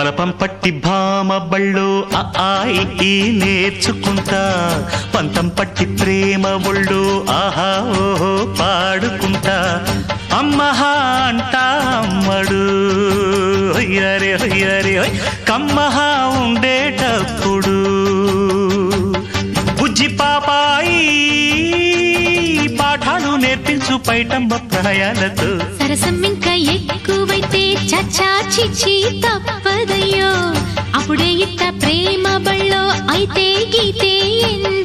బలపం పట్టి భామ బళ్ళు ఆయి నేర్చుకుంటా. పంతం పట్టి ప్రేమ ఒళ్ళు ఆహా ఓహో పాడుకుంటా. అమ్మహా అంటా అమ్మడు. అయ్యరే అయ్యరే కమ్మహా ఉండేటప్పుడు. బుజ్జి పాపాయి పాఠాలు నేర్పించు పైటమ్మ ప్రాయాలతో సరసమ్మి శిక్షించి తప్పదయ్యో. అప్పుడే ఇట్ట ప్రేమ బళ్ళో అయితే గీతే ఎన్ని.